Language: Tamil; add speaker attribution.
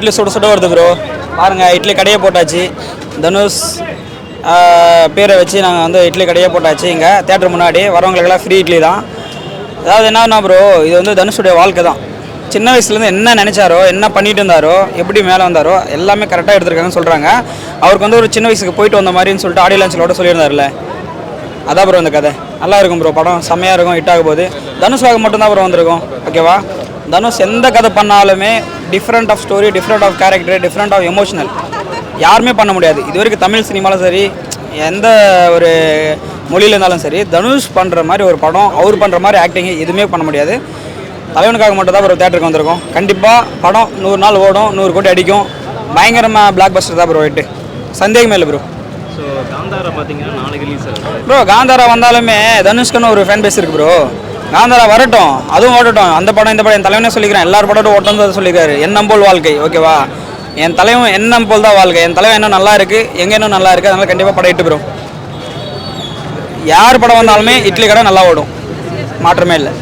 Speaker 1: இட்லி சுட சுட வருது ப்ரோ பாருங்கள் இட்லி கடையே போட்டாச்சு. தனுஷ் பேரை வச்சு நாங்கள் வந்து இட்லி கடையே போட்டாச்சு. இங்கே தேட்டர் முன்னாடி வரவங்களுக்கெல்லாம் ஃப்ரீ இட்லி தான். அதாவது என்னன்னா ப்ரோ இது வந்து தனுஷுடைய வாழ்க்கை தான். சின்ன வயசுலேருந்து என்ன நினச்சாரோ என்ன பண்ணிட்டு இருந்தாரோ எப்படி மேலே வந்தாரோ எல்லாமே கரெக்டாக எடுத்திருக்காங்கன்னு சொல்கிறாங்க அவருக்கு வந்து ஒரு சின்ன வயசுக்கு போயிட்டு வந்த மாதிரின்னு சொல்லிட்டு ஆடியோ லான்ச்சிலோட சொல்லியிருந்தார்ல அதான் ப்ரோ இந்த கதை. நல்லா இருக்கும் ப்ரோ படம் செம்மையாக இருக்கும் ஹிட் ஆக போகுது. தனுஷ்காக மட்டும்தான் ப்ரோ வந்திருக்கும். ஓகேவா தனுஷ் எந்த கதை பண்ணாலுமே different of story different of character different of emotional யாருமே பண்ண முடியாது. இது வரைக்கும் தமிழ் சினிமாலும் சரி எந்த ஒரு மொழியில் இருந்தாலும் சரி தனுஷ் பண்ணுற மாதிரி ஒரு படம் அவர் பண்ணுற மாதிரி ஆக்டிங் எதுவுமே பண்ண முடியாது. தலைவனுக்காக மட்டும் தான் ப்ரோ தேட்டருக்கு வந்திருக்கோம். கண்டிப்பாக படம் நூறு நாள் ஓடும் நூறு கோடி அடிக்கும். பயங்கரமாக பிளாக் பஸ்டர் தான் ப்ரோ வெட்டு சந்தேகமே இல்லை ப்ரோ
Speaker 2: ஸோ காந்தாரா பார்த்தீங்கன்னா நாளைக்கு ரிலீஸ்
Speaker 1: ப்ரோ காந்தாரா வந்தாலுமே தனுஷ்குன்னு ஒரு ஃபேன் பேஸ் இருக்கு ப்ரோ நான் தான் வரட்டும். அதுவும் ஓடட்டும். அந்த படம் இந்த படம் என் தலைவனே சொல்லிக்கிறேன். எல்லார் படமும் ஓட்டம் தான் சொல்லியிருக்காரு எண்ணம் போல் வாழ்க்கை ஓகேவா என் தலைவன் எண்ணம் போல் தான் வாழ்க்கை. என் தலைவன் இன்னும் நல்லா இருக்குது எங்கே இன்னும் நல்லா இருக்குது அதனால கண்டிப்பாக படம் இட்டு யார் படம் வந்தாலுமே இட்லி கடை நல்லா ஓடும். மாற்றமே இல்லை.